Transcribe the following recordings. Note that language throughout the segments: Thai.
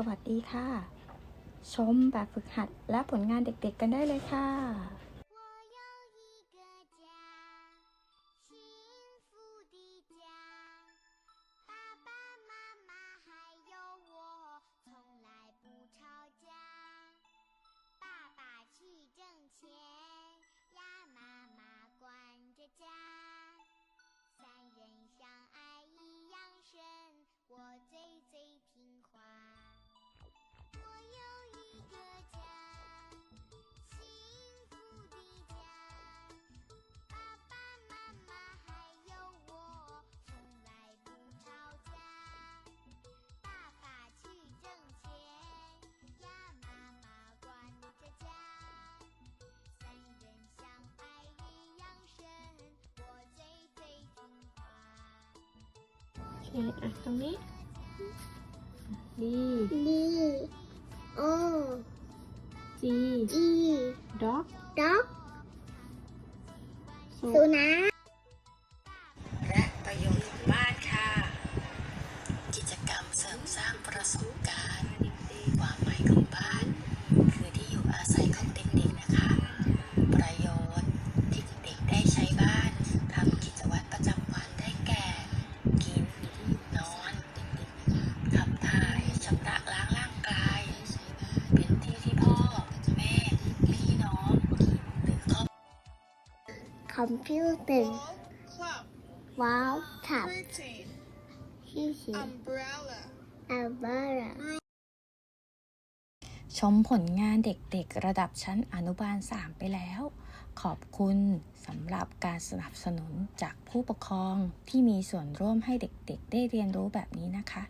สวัสดีค่ะ ชมแบบฝึกหัดและผลงานเด็กๆกันได้เลยค่ะ เคอะตรงนี้ดี D O G E dog dog สุ สุนัข สียง umbrella. อัลบาระชมผลงานเด็กๆระดับชั้นอนุบาล 3 ไปแล้ว ขอบคุณสำหรับการสนับสนุนจากผู้ปกครองที่มีส่วนร่วมให้เด็กๆ ได้เรียนรู้แบบนี้นะคะ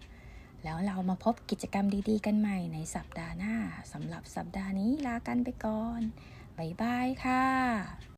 แล้วเรามาพบกิจกรรมดีๆ กันใหม่ในสัปดาห์หน้าสำหรับสัปดาห์นี้ลากันไปก่อน บ๊ายบายค่ะ